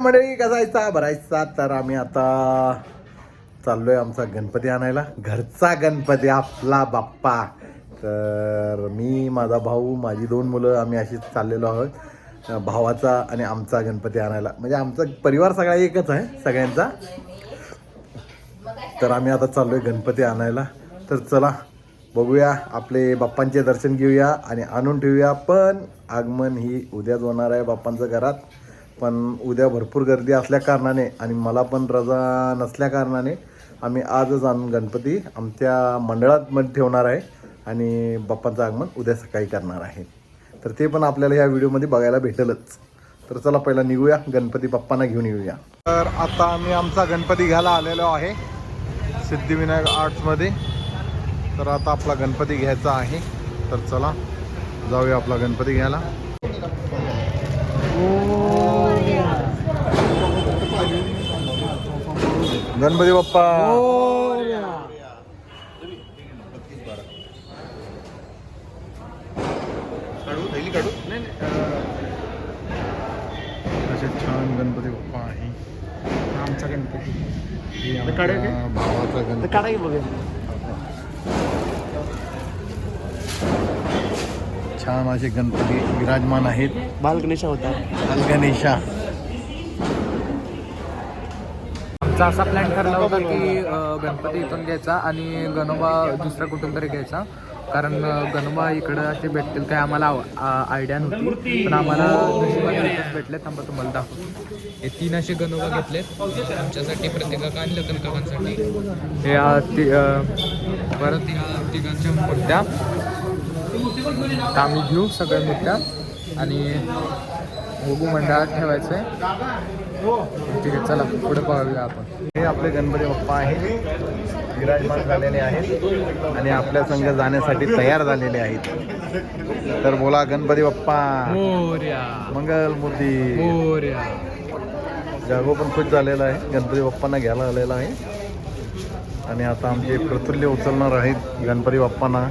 मंडळी कसायचा भरायचा तर आम्ही आता चाललोय आमचा गणपती आणायला. घरचा गणपती आपला बाप्पा. तर मी माझा भाऊ माझी दोन मुलं आम्ही अशीच चाललेलो आहोत. भावाचा आणि आमचा गणपती आणायला. म्हणजे आमचा परिवार सगळा एकच आहे सगळ्यांचा. तर आम्ही आता चाललोय गणपती आणायला. तर चला बघूया. आपले बाप्पांचे दर्शन घेऊया आणि आणून ठेवूया. पण आगमन ही उद्याच होणार आहे बाप्पांचं घरात. पण उद्या भरपूर गर्दी असल्या कारणाने आणि मला पण रजा नसल्या कारणाने आम्ही आजच आणून गणपती आमच्या मंडळात मध्ये ठेवणार आहे आणि बाप्पांचं आगमन उद्या सकाळी करणार आहे. तर ते पण आपल्याला या व्हिडिओमध्ये बघायला भेटेलच. तर चला पहिला निघूया. गणपती बाप्पांना घेऊन येऊया. तर आता आम्ही आमचा गणपती घ्यायला आलेलो आहे. सिद्धिविनायक आर्ट्समध्ये. तर आता आपला गणपती घ्यायचा आहे. तर चला जाऊया आपला गणपती घ्यायला. गणपती बाप्पा. असे छान गणपती बाप्पा आहे. आमचा गणपती. हे? भावाचा काढा की छान असे गणपती विराजमान आहेत. बालगणेशा होता गणेशा आमचा असा प्लॅन ठरला होता की गणपती इथून घ्यायचा आणि गणोबा दुसरा कुठून तरी घ्यायचा? कारण गणोबा इकडं असे भेटतील काय आम्हाला आयडिया नव्हती. पण आम्हाला भेटले. थांबा तुम्हाला दाखव हे तीन असे गणोबा घेतलेत. आमच्यासाठी प्रत्येकाला आणि लग्न काकांसाठी हे परत या तिघांच्या मूर्त्या. आम्ही घेऊ सगळ्या मूर्त्या. आणि बघू मंडळात ठेवायचं आहे ठीक आहे चला पुढे पाहूया आपण. हे आपले गणपती बाप्पा आहेत. विराजमान झालेले आहेत आणि आपल्या संघ जाण्यासाठी तयार झालेले आहेत. तर बोला गणपती बाप्पा. मंगल मूर्ती. जागो पण खुश झालेला आहे. गणपती बाप्पांना घ्यायला आलेला आहे. आणि आता आमचे प्रतुल्य उचलणार आहेत गणपती बाप्पांना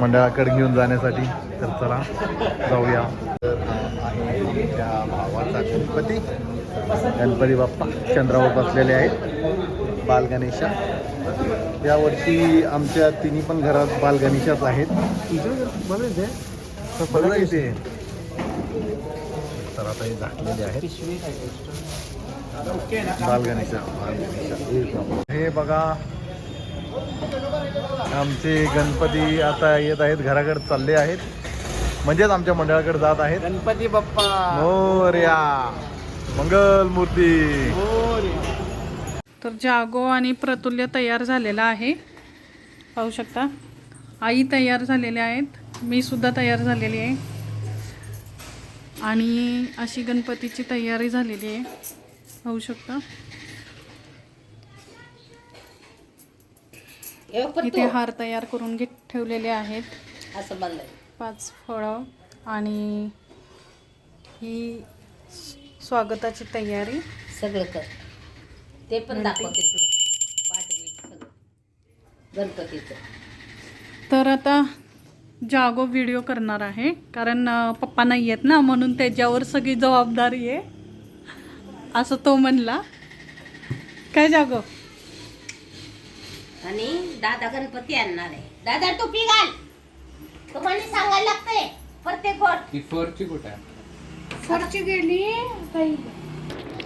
मंडळाकडे घेऊन जाण्यासाठी. तर चला जाऊया. त्या भावाचा गणपती. गणपती बाप्पा चंद्रावर बसलेले आहेत. बालगणेशा यावर्षी आमच्या तिन्ही पण घरात बालगणेशाच आहेत. बघा इथे. तर आता हे झाकलेले आहेत. बालगणेशा बालगणेशा हे बघा. आमचे गणपती आता येत आहेत. घराकडे चालले आहेत. म्हणजेच आमच्या मंडळाकडे जात आहेत. गणपती बाप्पा. मोर्या. मंगल मूर्ती तर जागो आणि प्रतुल्य तयार झालेला आहे. पाहू शकता. आई तयार झालेल्या आहेत. मी सुद्धा तयार झालेली आहे. आणि अशी गणपतीची तयारी झालेली आहे. पाहू शकता. इथे हार तयार करून घेत ठेवलेले आहेत. असं बांधाय पाच फळं आणि ही स्वागताची तयारी. सगळं कर. ते पण दाखवते गणपतीचं. तर आता जागो व्हिडिओ करणार आहे. कारण पप्पा नाही आहेत ना म्हणून त्याच्यावर सगळी जबाबदारी आहे. असं तो म्हणला. काय जागो? आणि दादा गणपती आणणार आहे. दादा टोपी घाल. तुम्हाला सांगायला लागतंय प्रत्येक गोष्ट ती फरची कुठे आहे?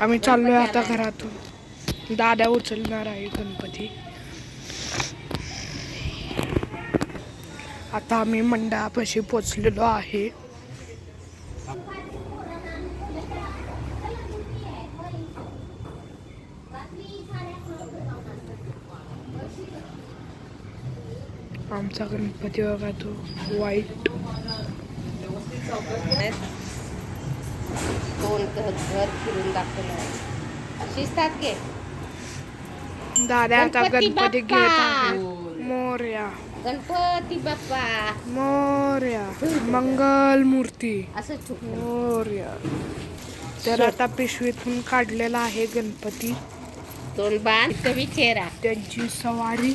आम्ही चाललोय आता घरातून. दादा उचलणार आहे गणपती. आता आम्ही मंडळापाशी पोचलेलो आहे. आमचा गणपती बघा तो वाईट दोन घर फिरून दाखवलं आहे. शिस्तात घे दादा आता गणपती घेत. आहे. मोर्या. गणपती बाप्पा! मोर्या. मंगल मूर्ती. असं मोर्या. तर आता पिशवीतून काढलेला आहे गणपती. दोन बाण. कवी चेहरा त्यांची सवारी.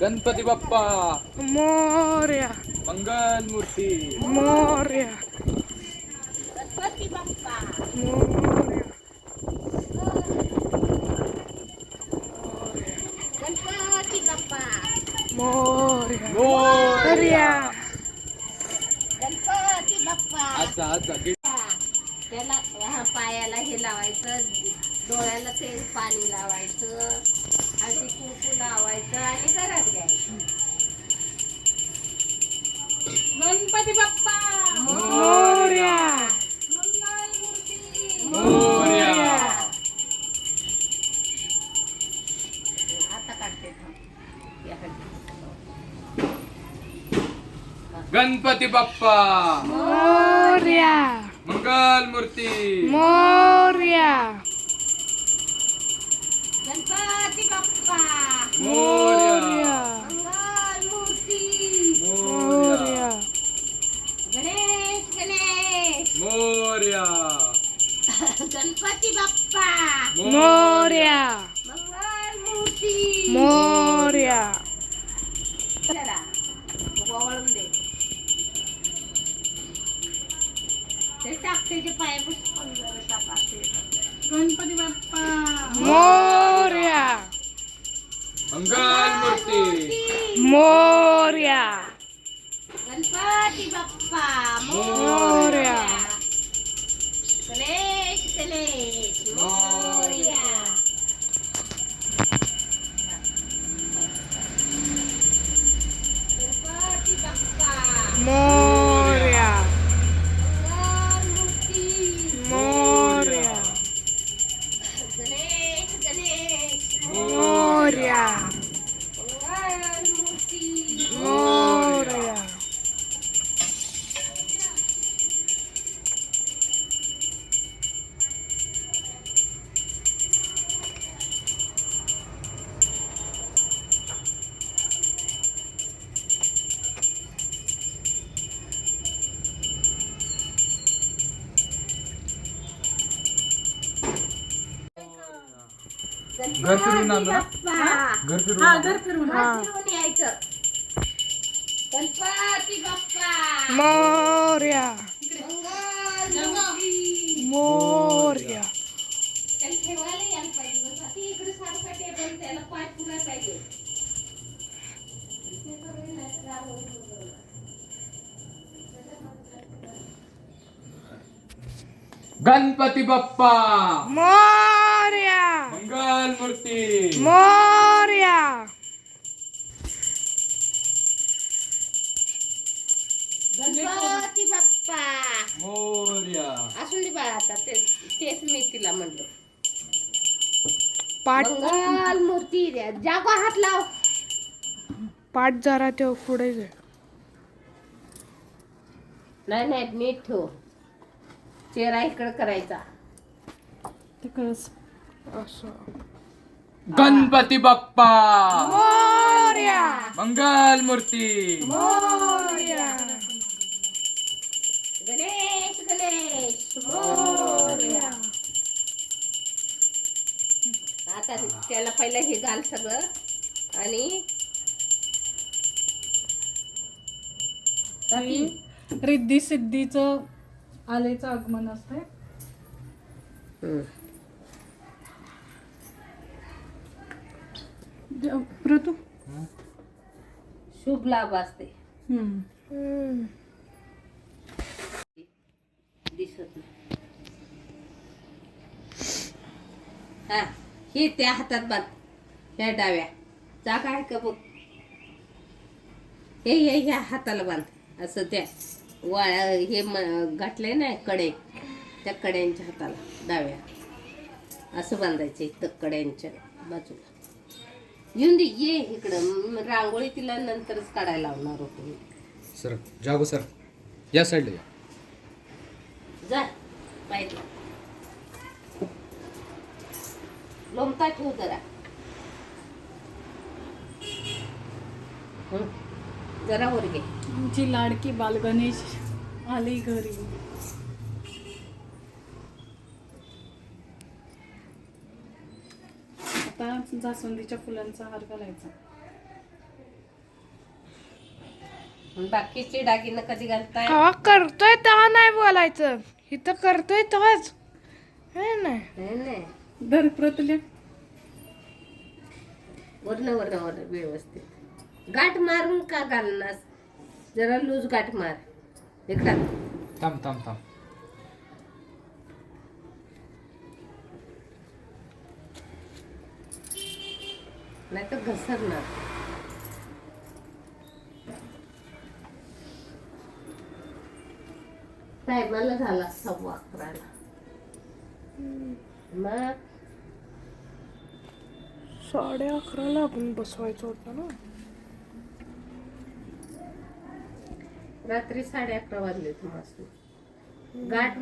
गणपती बाप्पा मोर्या मंगल मूर्ती मोर्या गणपती बाप्पा मोर्या मोर्या आता काढते थांब. याकडे. गणपती बाप्पा मोर्या मंगल मूर्ती मोर्या ते टाकते जे पाय पुस्तकं जरा टाकाते. गणपती बाप्पा. मोर्या. मूर्ती. मोर्या गणपती बाप्पा. मोर्या. घर फिरून आलो ना? घर फिरून हा आलो. घर फिरून. यायचं. गणपती बाप्पा. मोर्या. मोर्या. त्याला ठेवायला यायला पाहिजे बरं का. ती इकडे सारखा टेबल त्याला पाय पुरायला पाहिजे. ते करून नाही तर रांगोळी बरोबर. गणपती बाप्पा. मोर्या मंगल मूर्ती मोर्या गणपती बाप्पा मोर्या असून दे बाळा आता ते तेच मी तिला म्हणलो पाठ मंगल मूर्ती द्या जागो हात लाव पाठ जरा ते पुढे घे. नाही नाही नीट ठेव. चेहरा इकडे करायचा. तिकडच. असं. गणपती बाप्पा. मोर्या. मंगल मूर्ती मोर्या. गणेश गणेश. आता त्याला पहिलं हे घाल सगळं. आणि आणि रिद्धी सिद्धीचं आलेचं आगमन असते शुभ लाभ असते. दिसत हा हे त्या हातात बांध ह्या डाव्या. जागा आहे का बघ. हे हे ह्या हाताला बांध. असं त्या वाळ्या हे घातलंय ना कडे. त्या कड्यांच्या हाताला डाव्या. असं बांधायचं इथं कड्यांच्या बाजूला. येऊन दे ये इकडं. रांगोळी तिला नंतरच काढायला लावणार होतो सर जागो सर. या साईडला या. जा पाहिजे लोमता ठेव जरा. हं. जरा वर घे. आमची लाडकी बाल गणेश आली घरी. आता जास्वंदीच्या फुलांचा हार घालायचा. बाकीचे दागिनं कधी घालताय? हवा करतोय तेव्हा नाही बोलायचं. इथं करतोय तेव्हाच है नाही. नाही नाही. धर प्रतल्या वरण वरण वरण व्यवस्थित. गाठ मारून का घालणार? जरा लूज गाठ मार. इकडं थांब थांब थांब. नाही तर घसरणार. टायमाला झाला सव्वा अकराला. मग? साडे अकराला आपण बसवायचं होतं ना. रात्री साडे अकरा वाजले तुम्हाला. गाठ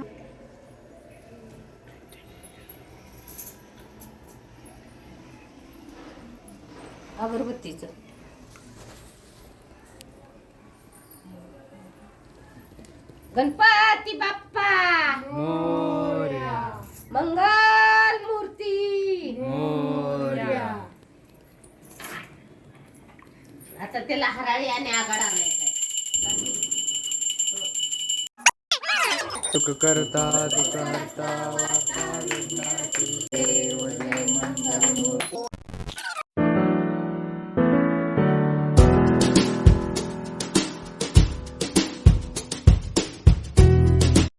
अगरबत्तीचं. गणपती बाप्पा. मंगल मूर्ती. आता त्याला हराळी आणि आगाड आणायचा करता